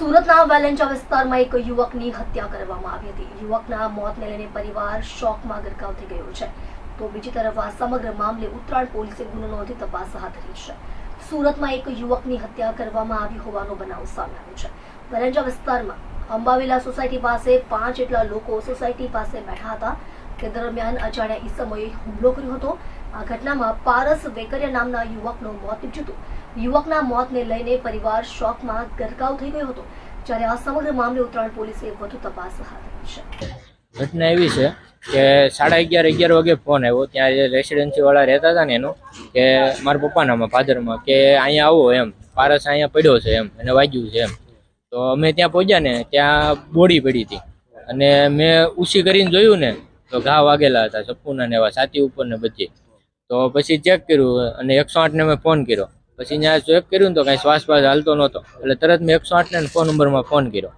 સુરતના વેલેન્જા વિસ્તારમાં એક યુવકની હત્યા કરવામાં આવી હતી. યુવકના મોતને લઈને પરિવાર શોકમાં ગરકાવ થઈ ગયો છે. તો બીજી તરફ આ સમગ્ર મામલે ઉત્તરાયણ પોલીસે ગુનો નોંધી તપાસ હાથ ધરી છે. સુરતમાં એક યુવકની હત્યા કરવામાં આવી હોવાનો બનાવ સામે આવ્યો છે. વેલેન્ચા વિસ્તારમાં અંબાવેલા સોસાયટી પાસે પાંચ જેટલા લોકો સોસાયટી પાસે બેઠા હતા તે દરમિયાન અજાણ્યા ઈસમોએ હુમલો કર્યો હતો. આ ઘટનામાં પારસ વેકરિયા નામના યુવકનું મોત નીપજ્યું હતું. યુવકના મોતને લઈને પરિવાર શોકમાં ગરકાવ થઈ ગયો હતો. જ્યારે આ સમગ્ર મામલે ઉત્તરાયણ પોલીસે વધુ તપાસ હાથ ધરી છે. ઘટના એવી છે કે સાડા અગિયાર અગિયાર વાગે ફોન આવ્યો. ત્યાં જે રેસિડેન્સીવાળા રહેતા હતા ને એનો, કે મારા પપ્પાનામાં ફાધરમાં કે અહીંયા આવો એમ. પારસ અહીંયા પડ્યો છે એમ, એને વાગ્યું છે એમ. તો અમે ત્યાં પહોંચ્યા ને, ત્યાં બોડી પડી હતી. અને મેં ઉછી કરીને જોયું ને, તો ઘા વાગેલા હતા, સપૂના ને એવા, છાતી ઉપર ને બધી. તો પછી ચેક કર્યું અને એકસો આઠને મેં ફોન કર્યો. પછી ત્યાં ચેક કર્યું તો કાંઈ શ્વાસ પાસ હાલતો નહોતો. એટલે તરત મેં એકસો આઠને ફોન નંબરમાં ફોન કર્યો.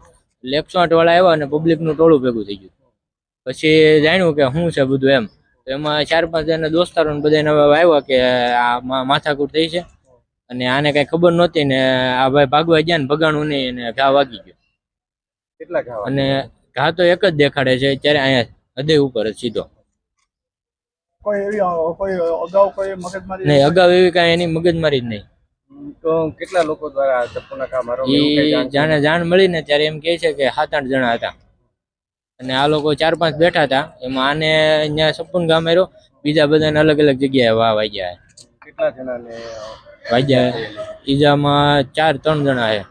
એટલે એકસો આઠ વાળા આવ્યા અને પબ્લિકનું ટોળું ભેગું થઈ ગયું. પછી જાણ્યું કે શું છે બધું એમ. તો એમાં ચાર પાંચ જણા દોસ્તારો ને બધાને આવ્યા કે આ માથાકૂટ થઈ છે. અને આને કઈ ખબર નહોતી ને આ ભાઈ ભાગવા ગયા ને ભગાણું નહીં અને ઘા વાગી ગયો. કેટલા ઘા અને ઘા તો એક જ દેખાડે છે ત્યારે અહીંયા હૃદય ઉપર જ સીધો. કોઈ એવી કોઈ અગાઉ કોઈ મગજમારી? નહીં અગાઉ એવી કાંઈ એની મગજમારી જ નહીં. તો કેટલા લોકો દ્વારા ચપ્પુના એ જાણ? જાણે મળીને ત્યારે એમ કહે છે કે સાત આઠ જણા હતા. અને આ લોકો ચાર પાંચ બેઠા હતા. એમાં આને અહીંયા સપુન ગામ આવ્યો બીજા બધાને અલગ અલગ જગ્યાએ વાહ વાગ્યા. કેટલા જણાને વાગ્યા. ઈજામાં ચાર ત્રણ જણા છે.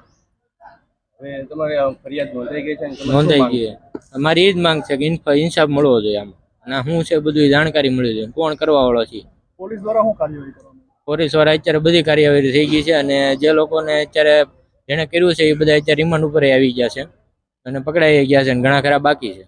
તમારી નોંધાઈ ગઈ અમારી એ જ માંગ છે કે ઇન્સાફ મળવો જોઈએ આમ. અને શું છે બધું જાણકારી મળવી જોઈએ કોણ કરવા વાળો છે? પોલીસ દ્વારા શું કાર્યવાહી પોલીસવાળા અત્યારે બધી કાર્યવાહી થઈ ગઈ છે અને જે લોકોને અત્યારે જેણે કર્યું છે એ બધા અત્યારે રિમાન્ડ ઉપર આવી ગયા છે અને પકડાઈ ગયા છે અને ઘણા ખરા બાકી છે.